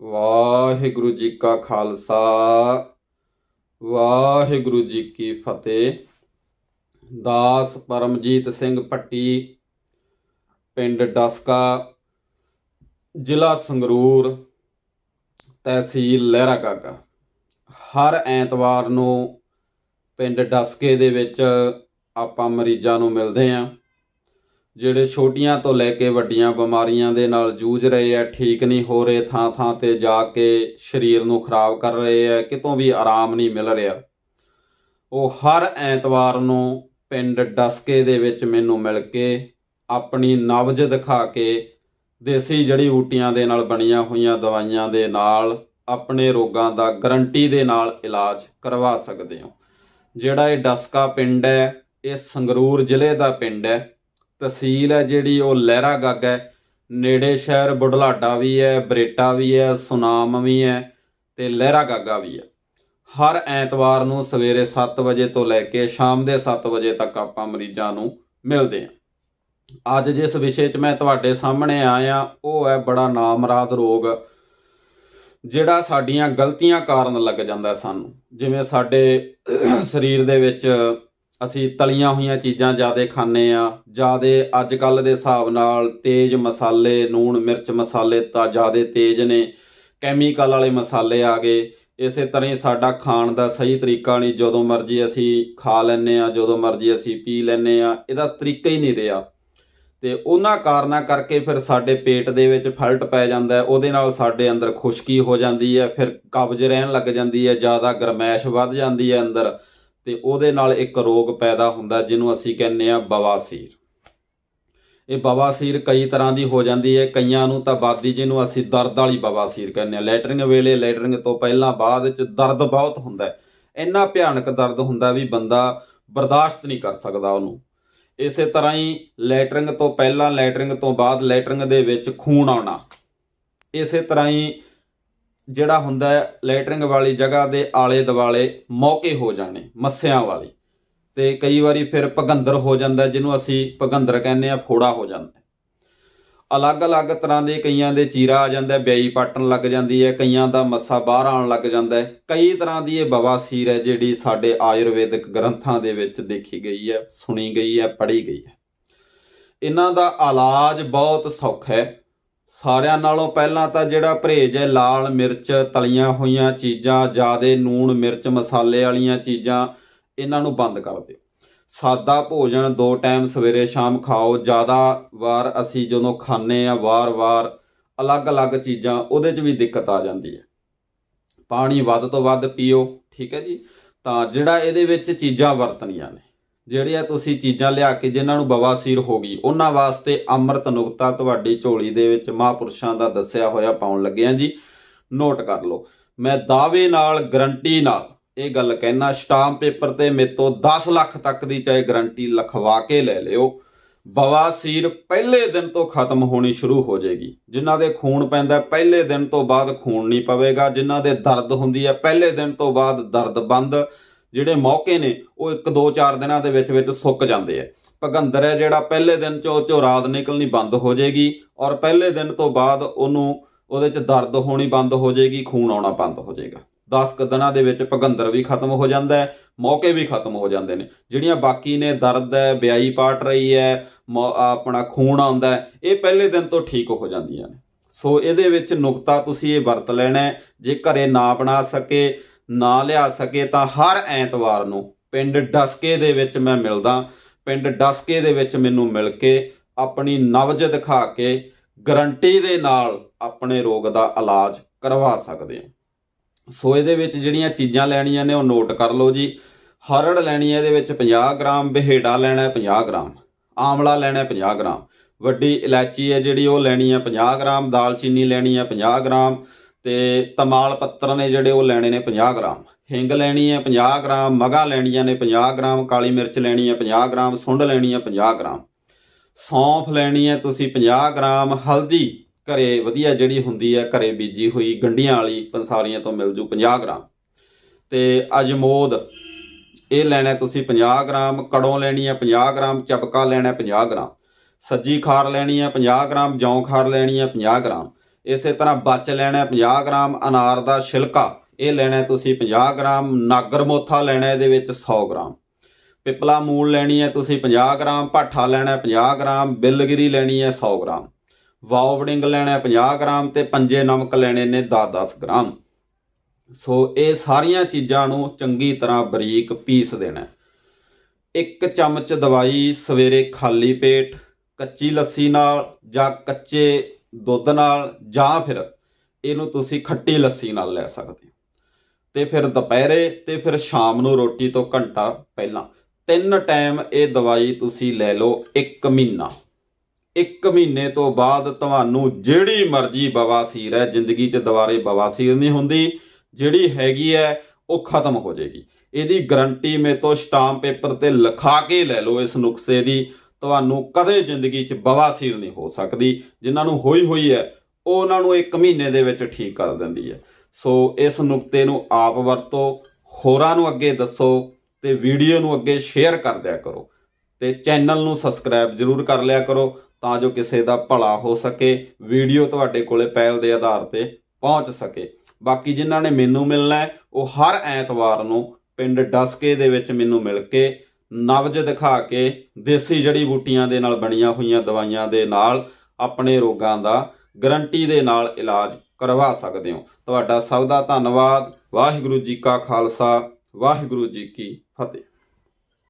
ਵਾਹਿਗੁਰੂ ਜੀ ਕਾ ਖਾਲਸਾ, ਵਾਹਿਗੁਰੂ ਜੀ ਕੀ ਫਤਿਹ। ਦਾਸ ਪਰਮਜੀਤ ਸਿੰਘ ਪੱਟੀ, ਪਿੰਡ ਡਸਕਾ, ਜ਼ਿਲ੍ਹਾ ਸੰਗਰੂਰ, ਤਹਿਸੀਲ ਲਹਿਰਾ ਗਾਗਾ ਹਰ ਐਤਵਾਰ ਨੂੰ ਪਿੰਡ ਡਸਕੇ ਦੇ ਵਿੱਚ ਆਪਾਂ ਮਰੀਜ਼ਾਂ ਨੂੰ ਮਿਲਦੇ ਆਂ। ਜਿਹੜੇ ਛੋਟੀਆਂ ਤੋਂ ਲੈ ਕੇ ਵੱਡੀਆਂ ਬਿਮਾਰੀਆਂ ਦੇ ਨਾਲ ਜੂਝ ਰਹੇ ਆ, ਠੀਕ ਨਹੀਂ ਹੋ ਰਹੇ ਥਾਂ ਥਾਂ ਤੇ ਜਾ ਕੇ ਸਰੀਰ ਨੂੰ ਖਰਾਬ ਕਰ ਰਹੇ ਆ, ਕਿਤੋਂ ਵੀ ਆਰਾਮ ਨਹੀਂ ਮਿਲ ਰਿਹਾ। ਉਹ ਹਰ ਐਤਵਾਰ ਨੂੰ ਪਿੰਡ ਡਸਕੇ ਦੇ ਵਿੱਚ ਮੈਨੂੰ ਮਿਲ ਕੇ ਆਪਣੀ ਨਬਜ ਦਿਖਾ ਕੇ ਦੇਸੀ ਜੜੀ ਬੂਟੀਆਂ ਦੇ ਨਾਲ ਬਣੀਆਂ ਹੋਈਆਂ ਦਵਾਈਆਂ ਦੇ ਨਾਲ ਆਪਣੇ ਰੋਗਾਂ ਦਾ ਗਰੰਟੀ ਦੇ ਨਾਲ ਇਲਾਜ ਕਰਵਾ ਸਕਦੇ ਹੋ। ਜਿਹੜਾ ਇਹ ਡਸਕਾ ਪਿੰਡ ਹੈ, ਇਹ ਸੰਗਰੂਰ ਜ਼ਿਲ੍ਹੇ ਦਾ ਪਿੰਡ ਹੈ। ਤਹਿਸੀਲ ਹੈ ਜਿਹੜੀ ਉਹ ਲਹਿਰਾ ਗੱਗ ਹੈ। ਨੇੜੇ ਸ਼ਹਿਰ ਬੁਢਲਾਡਾ ਵੀ ਹੈ, ਬਰੇਟਾ ਵੀ ਹੈ, ਸੁਨਾਮ ਵੀ ਹੈ ਤੇ ਲਹਿਰਾ ਗਾਗਾ ਵੀ ਹੈ। ਹਰ ਐਤਵਾਰ ਨੂੰ ਸਵੇਰੇ 7 ਵਜੇ ਤੋਂ ਲੈ ਕੇ ਸ਼ਾਮ ਦੇ 7 ਵਜੇ ਤੱਕ ਆਪਾਂ ਮਰੀਜ਼ਾਂ ਨੂੰ ਮਿਲਦੇ ਹਾਂ। ਅੱਜ ਜਿਸ ਵਿਸ਼ੇ 'ਚ ਮੈਂ ਤੁਹਾਡੇ ਸਾਹਮਣੇ ਆਇਆ, ਉਹ ਹੈ ਬੜਾ ਨਾਮਰਾਦ ਰੋਗ, ਜਿਹੜਾ ਸਾਡੀਆਂ ਗਲਤੀਆਂ ਕਾਰਨ ਲੱਗ ਜਾਂਦਾ ਸਾਨੂੰ। ਜਿਵੇਂ ਸਾਡੇ ਸਰੀਰ ਦੇ ਵਿੱਚ ਅਸੀਂ ਤਲੀਆਂ ਹੋਈਆਂ ਚੀਜ਼ਾਂ ਜ਼ਿਆਦਾ ਖਾਂਦੇ ਆ ਜ਼ਿਆਦਾ ਅੱਜ ਕੱਲ ਦੇ ਹਿਸਾਬ ਨਾਲ ਤੇਜ਼ ਮਸਾਲੇ, ਲੂਣ, ਮਿਰਚ ਮਸਾਲੇ ਤਾਂ ਜ਼ਿਆਦਾ ਤੇਜ਼ ਨੇ। ਕੈਮੀਕਲ ਵਾਲੇ ਮਸਾਲੇ ਆ ਗਏ। ਇਸੇ ਤਰ੍ਹਾਂ ਹੀ ਸਾਡਾ ਖਾਣ ਦਾ ਸਹੀ ਤਰੀਕਾ ਨਹੀਂ, ਜਦੋਂ ਮਰਜ਼ੀ ਅਸੀਂ ਖਾ ਲੈਂਦੇ ਆ ਜਦੋਂ ਮਰਜ਼ੀ ਅਸੀਂ ਪੀ ਲੈਂਦੇ ਆ ਇਹਦਾ ਤਰੀਕਾ ਹੀ ਨਹੀਂ ਰਿਹਾ। ਤੇ ਉਹਨਾਂ ਕਾਰਨਾਂ ਕਰਕੇ ਫਿਰ ਸਾਡੇ ਪੇਟ ਦੇ ਵਿੱਚ ਫਲਟ ਪੈ ਜਾਂਦਾ ਉਹਦੇ ਨਾਲ ਸਾਡੇ ਅੰਦਰ ਖੁਸ਼ਕੀ ਹੋ ਜਾਂਦੀ ਹੈ, ਫਿਰ ਕਬਜ਼ ਰਹਿਣ ਲੱਗ ਜਾਂਦੀ ਹੈ, ਜ਼ਿਆਦਾ ਗਰਮੈਸ਼ ਵੱਧ ਜਾਂਦੀ ਹੈ ਅੰਦਰ। ਤੇ ਉਹਦੇ ਨਾਲ ਇੱਕ ਰੋਗ ਪੈਦਾ ਹੁੰਦਾ ਜਿਹਨੂੰ ਅਸੀਂ ਕਹਿੰਦੇ ਆ ਬਵਾਸੀਰ। ਇਹ ਬਵਾਸੀਰ ਕਈ ਤਰ੍ਹਾਂ ਦੀ ਹੋ ਜਾਂਦੀ ਹੈ। ਕਈਆਂ ਨੂੰ ਤਾਂ ਬਾਦੀ ਜਿਹਨੂੰ ਅਸੀਂ ਦਰਦ ਵਾਲੀ ਬਵਾਸੀਰ ਕਹਿੰਦੇ ਆ ਲੈਟਰਿੰਗ ਵੇਲੇ, ਲੈਟਰਿੰਗ ਤੋਂ ਪਹਿਲਾਂ ਬਾਅਦ ਵਿੱਚ ਦਰਦ ਬਹੁਤ ਹੁੰਦਾ ਇੰਨਾ ਭਿਆਨਕ ਦਰਦ ਹੁੰਦਾ ਵੀ ਬੰਦਾ ਬਰਦਾਸ਼ਤ ਨਹੀਂ ਕਰ ਸਕਦਾ ਉਹਨੂੰ। ਇਸੇ ਤਰ੍ਹਾਂ ਹੀ ਲੈਟਰਿੰਗ ਤੋਂ ਪਹਿਲਾਂ, ਲੈਟਰਿੰਗ ਤੋਂ ਬਾਅਦ, ਲੈਟਰਿੰਗ ਦੇ ਵਿੱਚ ਖੂਨ ਆਉਣਾ। ਇਸੇ ਤਰ੍ਹਾਂ ਹੀ ਜਿਹੜਾ ਹੁੰਦਾ ਹੈ, ਲੈਟਰਿੰਗ ਵਾਲੀ ਜਗ੍ਹਾ ਦੇ ਆਲੇ ਦੁਆਲੇ ਮੌਕੇ ਹੋ ਜਾਣੇ, ਮੱਸਿਆਂ ਵਾਲੀ। ਤੇ ਕਈ ਵਾਰੀ ਫਿਰ ਭਗੰਦਰ ਹੋ ਜਾਂਦਾ ਜਿਹਨੂੰ ਅਸੀਂ ਭਗੰਦਰ ਕਹਿੰਦੇ ਆ ਫੋੜਾ ਹੋ ਜਾਂਦਾ ਅਲੱਗ-ਅਲੱਗ ਤਰ੍ਹਾਂ ਦੇ ਕਈਆਂ ਦੇ ਚੀਰਾ ਆ ਜਾਂਦਾ ਬਿਆਈ ਪਾਟਣ ਲੱਗ ਜਾਂਦੀ ਹੈ, ਕਈਆਂ ਦਾ ਮੱਸਾ ਬਾਹਰ ਆਉਣ ਲੱਗ ਜਾਂਦਾ ਕਈ ਤਰ੍ਹਾਂ ਦੀ ਇਹ ਬਵਾਸੀਰ ਹੈ, ਜਿਹੜੀ ਸਾਡੇ ਆਯੁਰਵੈਦਿਕ ਗ੍ਰੰਥਾਂ ਦੇ ਵਿੱਚ ਦੇਖੀ ਗਈ ਹੈ, ਸੁਣੀ ਗਈ ਹੈ, ਪੜ੍ਹੀ ਗਈ ਹੈ। ਇਹਨਾਂ ਦਾ ਇਲਾਜ ਬਹੁਤ ਸੌਖਾ ਹੈ। ਸਾਰਿਆਂ ਨਾਲੋਂ ਪਹਿਲਾਂ ਤਾਂ ਜਿਹੜਾ ਪਰਹੇਜ ਹੈ, ਲਾਲ ਮਿਰਚ, ਤਲੀਆਂ ਹੋਈਆਂ ਚੀਜ਼ਾਂ, ਜਿਆਦੇ ਨੂਣ ਮਿਰਚ, ਮਸਾਲੇ ਵਾਲੀਆਂ ਚੀਜ਼ਾਂ, ਇਹਨਾਂ ਨੂੰ ਬੰਦ ਕਰ ਦਿਓ। ਸਾਦਾ ਭੋਜਨ ਦੋ ਟਾਈਮ ਸਵੇਰੇ ਸ਼ਾਮ ਖਾਓ। ਜ਼ਿਆਦਾ ਵਾਰ ਅਸੀਂ ਜਦੋਂ ਖਾਂਦੇ ਆ ਵਾਰ-ਵਾਰ ਅਲੱਗ-ਅਲੱਗ ਚੀਜ਼ਾਂ, ਉਹਦੇ 'ਚ ਵੀ ਦਿੱਕਤ ਆ ਜਾਂਦੀ ਹੈ। ਪਾਣੀ ਵੱਧ ਤੋਂ ਵੱਧ ਪੀਓ, ਠੀਕ ਹੈ ਜੀ? ਤਾਂ ਜਿਹੜਾ ਇਹਦੇ ਵਿੱਚ ਚੀਜ਼ਾਂ ਵਰਤਣੀਆਂ ਨੇ ਜਿਹੜੀਆਂ ਤੁਸੀਂ ਚੀਜ਼ਾਂ ਲਿਆ ਕੇ ਜਿਨ੍ਹਾਂ ਨੂੰ ਬਵਾਸੀਰ ਹੋ ਗਈ, ਉਹਨਾਂ ਵਾਸਤੇ ਅੰਮ੍ਰਿਤ ਨੁਕਤਾ ਤੁਹਾਡੀ ਝੋਲੀ ਦੇ ਵਿੱਚ ਮਹਾਂਪੁਰਸ਼ਾਂ ਦਾ ਦੱਸਿਆ ਹੋਇਆ ਪਾਉਣ ਲੱਗਿਆ ਜੀ। ਨੋਟ ਕਰ ਲਓ, ਮੈਂ ਦਾਅਵੇ ਨਾਲ ਗਰੰਟੀ ਨਾਲ ਇਹ ਗੱਲ ਕਹਿਣਾ ਸਟਾਂਪ ਪੇਪਰ ਤੇ ਮੇਰੇ ਤੋਂ 10 ਲੱਖ ਤੱਕ ਦੀ ਚਾਹੇ ਗਰੰਟੀ ਲਿਖਵਾ ਕੇ ਲੈ ਲਿਓ। ਬਵਾਸੀਰ ਪਹਿਲੇ ਦਿਨ ਤੋਂ ਖਤਮ ਹੋਣੀ ਸ਼ੁਰੂ ਹੋ ਜਾਏਗੀ। ਜਿਨ੍ਹਾਂ ਦੇ ਖੂਨ ਪੈਂਦਾ, ਪਹਿਲੇ ਦਿਨ ਤੋਂ ਬਾਅਦ ਖੂਨ ਨਹੀਂ ਪਵੇਗਾ। ਜਿਨ੍ਹਾਂ ਦੇ ਦਰਦ ਹੁੰਦੀ ਹੈ, ਪਹਿਲੇ ਦਿਨ ਤੋਂ ਬਾਅਦ ਦਰਦ ਬੰਦ। ਜਿਹੜੇ ਮੌਕੇ ਨੇ, ਉਹ 1 2 4 ਦਿਨਾਂ ਦੇ ਵਿੱਚ ਵਿੱਚ ਸੁੱਕ ਜਾਂਦੇ ਆ। ਭਗੰਦਰ ਹੈ ਜਿਹੜਾ ਪਹਿਲੇ ਦਿਨ ਚੋਂ ਚੋਂ ਨਿਕਲਣੀ ਬੰਦ ਹੋ ਜਾਏਗੀ ਔਰ ਪਹਿਲੇ ਦਿਨ ਤੋਂ ਬਾਅਦ ਉਹਨੂੰ ਉਹਦੇ 'ਚ ਦਰਦ ਹੋਣੀ ਬੰਦ ਹੋ ਜਾਏਗੀ, ਖੂਨ ਆਉਣਾ ਬੰਦ ਹੋ ਜਾਏਗਾ। 10 ਕੁ ਦਿਨਾਂ ਦੇ ਵਿੱਚ ਭਗੰਦਰ ਵੀ ਖਤਮ ਹੋ ਜਾਂਦਾ ਹੈ, ਮੌਕੇ ਵੀ ਖਤਮ ਹੋ ਜਾਂਦੇ ਨੇ। ਜਿਹੜੀਆਂ ਬਾਕੀ ਨੇ, ਦਰਦ ਹੈ ਬਿਆਈ ਪਾਟ ਰਹੀ ਹੈ, ਮੌ- ਆਪਣਾ ਖੂਨ ਆਉਂਦਾ ਇਹ ਪਹਿਲੇ ਦਿਨ ਤੋਂ ਠੀਕ ਹੋ ਜਾਂਦੀਆਂ ਨੇ। ਸੋ ਇਹਦੇ ਵਿੱਚ ਨੁਕਤਾ ਤੁਸੀਂ ਇਹ ਵਰਤ ਲੈਣਾ ਜੇ ਘਰੇ ਨਾ ਬਣਾ ਸਕੇ ਨਾ ਲਿਆ ਸਕੇ ਤਾਂ ਹਰ ਐਤਵਾਰ ਨੂੰ ਪਿੰਡ ਡਸਕੇ ਦੇ ਵਿੱਚ ਮੈਂ ਮਿਲਦਾ, ਪਿੰਡ ਡਸਕੇ ਦੇ ਵਿੱਚ ਮੈਨੂੰ ਮਿਲ ਕੇ ਆਪਣੀ ਨਵਜ ਦਿਖਾ ਕੇ ਗਰੰਟੀ ਦੇ ਨਾਲ ਆਪਣੇ ਰੋਗ ਦਾ ਇਲਾਜ ਕਰਵਾ ਸਕਦੇ ਹੋ। ਸੋ ਇਹਦੇ ਵਿੱਚ ਜਿਹੜੀਆਂ ਚੀਜ਼ਾਂ ਲੈਣੀਆਂ ਨੇ ਉਹ ਨੋਟ ਕਰ ਲਓ ਜੀ। ਹਰੜ ਲੈਣੀ ਹੈ, ਇਹਦੇ ਵਿੱਚ 50 ਗ੍ਰਾਮ, ਬਹੇੜਾ ਲੈਣਾ ਹੈ 50 ਗ੍ਰਾਮ, ਆਮਲਾ ਲੈਣਾ ਹੈ 50 ਗ੍ਰਾਮ। ਵੱਡੀ ਇਲਾਚੀ ਹੈ ਜਿਹੜੀ, ਉਹ ਲੈਣੀ ਹੈ 50 ਗ੍ਰਾਮ, ਦਾਲਚੀਨੀ ਲੈਣੀ ਹੈ 50 ਗ੍ਰਾਮ। ਤੇ ਤਮਾਲ ਪੱਤਰ ਨੇ ਜਿਹੜੇ ਉਹ ਲੈਣੇ ਨੇ 50 ਗ੍ਰਾਮ। ਹਿੰਗ ਲੈਣੀ ਹੈ 50 ਗ੍ਰਾਮ, ਮਗਾ ਲੈਣੀਆਂ ਨੇ 50 ਗ੍ਰਾਮ, ਕਾਲੀ ਮਿਰਚ ਲੈਣੀ ਹੈ 50 ਗ੍ਰਾਮ, ਸੁੰਡ ਲੈਣੀ ਹੈ 50 ਗ੍ਰਾਮ। ਸੌਂਫ ਲੈਣੀ ਹੈ ਤੁਸੀਂ 50 ਗ੍ਰਾਮ, ਹਲਦੀ ਘਰੇ ਵਧੀਆ ਜਿਹੜੀ ਹੁੰਦੀ ਹੈ, ਘਰੇ ਬੀਜੀ ਹੋਈ ਗੰਢੀਆਂ ਵਾਲੀ ਪੰਸਾਰੀਆਂ ਤੋਂ ਮਿਲ ਜੂ 50 ਗ੍ਰਾਮ। ਤੇ ਅਜਮੋਦ, ਇਹ ਲੈਣਾ ਤੁਸੀਂ 50 ਗ੍ਰਾਮ, ਕੜੋਂ ਲੈਣੀ ਹੈ 50 ਗ੍ਰਾਮ ਚਪਕਾ ਲੈਣਾ ਹੈ 50 ਗ੍ਰਾਮ। ਸੱਜੀ ਖਾਰ ਲੈਣੀ ਹੈ 50 ਗ੍ਰਾਮ, ਜੌਂ ਖਾਰ ਲੈਣੀ ਹੈ 50 ਗ੍ਰਾਮ। ਇਸੇ ਤਰ੍ਹਾਂ ਬਚ ਲੈਣਾ ਹੈ 50 ਗ੍ਰਾਮ ਅਨਾਰ ਦਾ ਛਿਲਕਾ, ਇਹ ਲੈਣਾ ਤੁਸੀਂ 50 ਗ੍ਰਾਮ ਨਾਗਰ ਮੋਥਾ ਲੈਣਾ ਇਹਦੇ ਵਿੱਚ 100 ਗ੍ਰਾਮ। ਪਿਪਲਾ ਮੂਲ ਲੈਣੀ ਹੈ ਤੁਸੀਂ 50 ਗ੍ਰਾਮ, ਭਾਠਾ ਲੈਣਾ ਹੈ 50 ਗ੍ਰਾਮ, ਬਿੱਲਗਿਰੀ ਲੈਣੀ ਹੈ 100 ਗ੍ਰਾਮ। ਵਾਉਬਡਿੰਗ ਲੈਣਾ ਹੈ 50 ਗ੍ਰਾਮ ਤੇ ਪੰਜੇ ਨਮਕ ਲੈਣੇ ਨੇ 10-10 ਗ੍ਰਾਮ। ਸੋ ਇਹ ਸਾਰੀਆਂ ਚੀਜ਼ਾਂ ਨੂੰ ਚੰਗੀ ਤਰ੍ਹਾਂ ਬਰੀਕ ਪੀਸ ਦੇਣਾ ਇੱਕ ਚਮਚ ਦਵਾਈ ਸਵੇਰੇ ਖਾਲੀ ਪੇਟ, ਕੱਚੀ ਲੱਸੀ ਨਾਲ ਜਾਂ ਕੱਚੇ ਦੁੱਧ ਨਾਲ ਜਾਂ ਫਿਰ ਇਹਨੂੰ ਤੁਸੀਂ ਖੱਟੀ ਲੱਸੀ ਨਾਲ ਲੈ ਸਕਦੇ ਹੋ। ਤੇ ਫਿਰ ਦੁਪਹਿਰੇ ਤੇ ਫਿਰ ਸ਼ਾਮ ਨੂੰ ਰੋਟੀ ਤੋਂ ਘੰਟਾ ਪਹਿਲਾਂ ਤਿੰਨ ਟਾਈਮ ਇਹ ਦਵਾਈ ਤੁਸੀਂ ਲੈ ਲਓ 1 ਮਹੀਨਾ। ਇੱਕ ਮਹੀਨੇ ਤੋਂ ਬਾਅਦ ਤੁਹਾਨੂੰ ਜਿਹੜੀ ਮਰਜ਼ੀ ਬਵਾਸੀਰ ਹੈ, ਜ਼ਿੰਦਗੀ 'ਚ ਦੁਬਾਰੇ ਬਵਾਸੀਰ ਨਹੀਂ ਹੁੰਦੀ, ਜਿਹੜੀ ਹੈਗੀ ਹੈ ਉਹ ਖਤਮ ਹੋ ਜਾਏਗੀ। ਇਹਦੀ ਗਰੰਟੀ ਮੇ ਤੋਂ ਸਟਾਂਪ ਪੇਪਰ ਤੇ ਲਿਖਾ ਕੇ ਲੈ ਲਓ ਇਸ ਨੁਕਸੇ ਦੀ। ਤੁਹਾਨੂੰ ਕਦੇ ਜ਼ਿੰਦਗੀ 'ਚ ਬਵਾਸੀਰ ਨਹੀਂ ਹੋ ਸਕਦੀ। ਜਿਨ੍ਹਾਂ ਨੂੰ ਹੋਈ ਹੋਈ ਹੈ ਉਹ ਉਹਨਾਂ ਨੂੰ ਇੱਕ ਮਹੀਨੇ ਦੇ ਵਿੱਚ ਠੀਕ ਕਰ ਦਿੰਦੀ ਹੈ। ਸੋ ਇਸ ਨੁਕਤੇ ਨੂੰ ਆਪ ਵਰਤੋ, ਹੋਰਾਂ ਨੂੰ ਅੱਗੇ ਦੱਸੋ ਤੇ ਵੀਡੀਓ ਨੂੰ ਅੱਗੇ ਸ਼ੇਅਰ ਕਰ ਦਿਆ ਕਰੋ ਤੇ ਚੈਨਲ ਨੂੰ ਸਬਸਕ੍ਰਾਈਬ ਜਰੂਰ ਕਰ ਲਿਆ ਕਰੋ ਤਾਂ ਜੋ ਕਿਸੇ ਦਾ ਭਲਾ ਹੋ ਸਕੇ, ਵੀਡੀਓ ਤੁਹਾਡੇ ਕੋਲੇ ਪਹਿਲ ਦੇ ਆਧਾਰ ਤੇ ਪਹੁੰਚ ਸਕੇ। ਬਾਕੀ ਜਿਨ੍ਹਾਂ ਨੇ ਮੈਨੂੰ ਮਿਲਣਾ ਉਹ ਹਰ ਐਤਵਾਰ ਨੂੰ ਪਿੰਡ ਡਸਕੇ ਦੇ ਵਿੱਚ ਮੈਨੂੰ ਮਿਲ ਕੇ ਨਵਜ ਦਿਖਾ ਕੇ ਦੇਸੀ ਜੜੀ ਬੂਟੀਆਂ ਦੇ ਨਾਲ ਬਣੀਆਂ ਹੋਈਆਂ ਦਵਾਈਆਂ ਦੇ ਨਾਲ ਆਪਣੇ ਰੋਗਾਂ ਦਾ ਗਰੰਟੀ ਦੇ ਨਾਲ ਇਲਾਜ ਕਰਵਾ ਸਕਦੇ ਹੋ। ਤੁਹਾਡਾ ਸਭ ਦਾ ਧੰਨਵਾਦ। ਵਾਹਿਗੁਰੂ ਜੀ ਕਾ ਖਾਲਸਾ, ਵਾਹਿਗੁਰੂ ਜੀ ਕੀ ਫਤਿਹ।